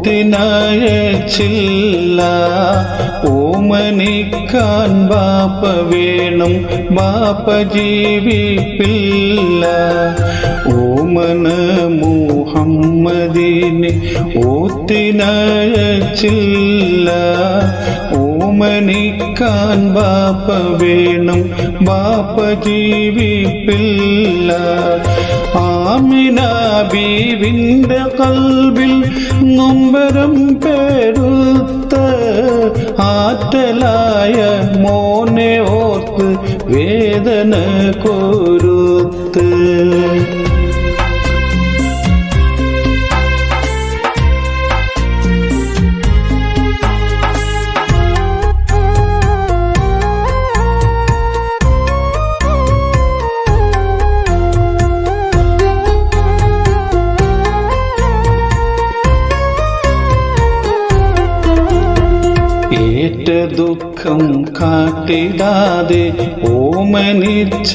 ഓത്തിനയച്ചില്ല ഓമനിക്കാൻ ബാപ്പ വേണം ബാപ്പ ജീവിപ്പില്ല. ഓമന മുഹമ്മദിനെ ഓത്തിനയച്ചില്ല. ഓമനിക്കാൻ ബാപ്പ വേണം. ബാപ്പ ജീവിപ്പില്ല. ആമിന ബീവിന്റെ കൽവിൽ നൊമ്പരം പേരുത്ത ആറ്റലായ മോനെ ഓർത്ത് വേദന കൊരുത്ത്. ദുഃഖം കാട്ടിടാതെ ഓമനിച്ചണച്ച്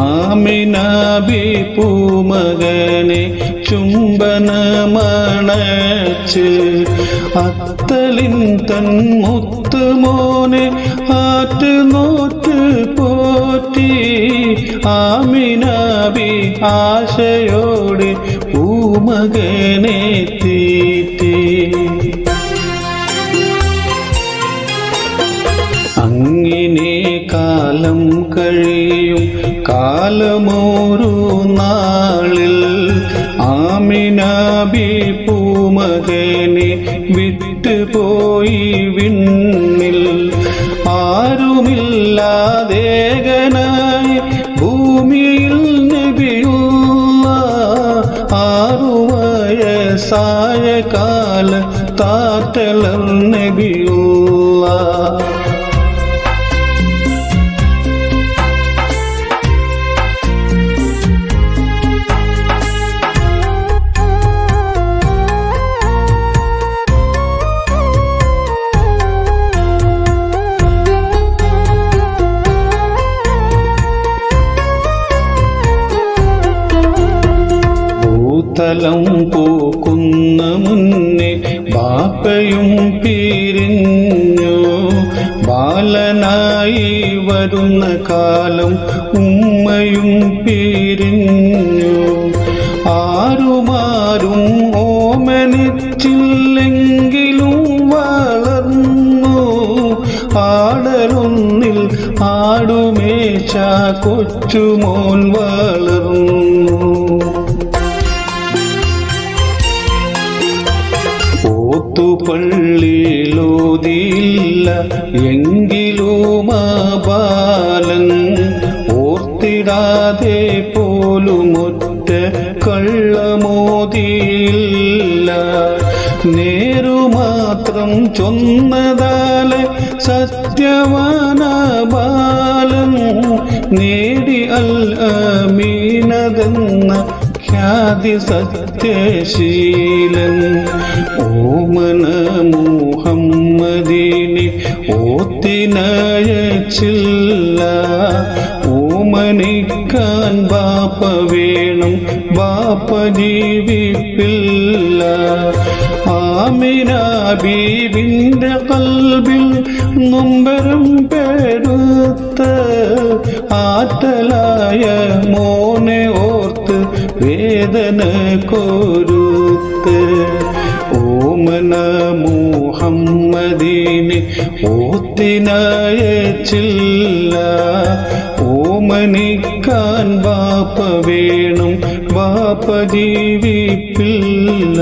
ആമിനാബി പൂമകനെ ചുംബനമണച്ച് അത്തലിൻ തൻ മുത്തുമോനെ ആറ്റ് നോറ്റ് പോറ്റി ആമിനാബി ആശയോടെ പൂമകനെ തീറ്റി കാലമോരു നാളിൽ ആമിനാബി പൂമകനെ വിട്ടുപോയി വിണ്ണിൽ. ആരുമില്ലാതേകനായി ഭൂമിയിൽ നബിയുള്ള ആറു വയസ്സായ കാല താറ്റലർ നബിയുള്ള ഭൂതലം പൂക്കുന്ന മുന്നേ ബാപ്പയും പിരിഞ്ഞു. ബാലനായി വരുന്ന കാലം ഉമ്മയും പിരിഞ്ഞു. ആരുമാരും ഓമനിച്ചില്ലെങ്കിലും വളർന്നു. ആടലൊന്നിൽ ആടുമേച്ച കൊച്ചുമോൻ വളർന്നു. ഓത്തുപള്ളിയിലോതിയില്ല എങ്കിലും ബാലൻ ഓർത്തിടാതെ പോലുമൊറ്റ കള്ളമോതിയില്ല. നേരുമാത്രം ചൊന്നതാലെ സത്യവാന ബാലൻ നേടി അൽ അമീനതെന്ന ഖ്യാതി സത്യശീലൻ. ഓമന മുഹമ്മദിനെ ഓത്തിനയച്ചില്ല ഓമനിക്കാൻ ബാപ്പ വേണം ബാപ്പ ജീവിപ്പില്ല. ആമിന ബീവിന്റെ കൽബിൽ നൊമ്പരം പേരുത്ത ആറ്റലായ മോനെ വേദന കോരുത്ത്. ഓമന ഓത്തിനായ ഓത്തിനയച്ചില്ല ഓമനിക്കാൻ വാപ്പ വേണം വാപ്പ ജീവിപ്പില്ല.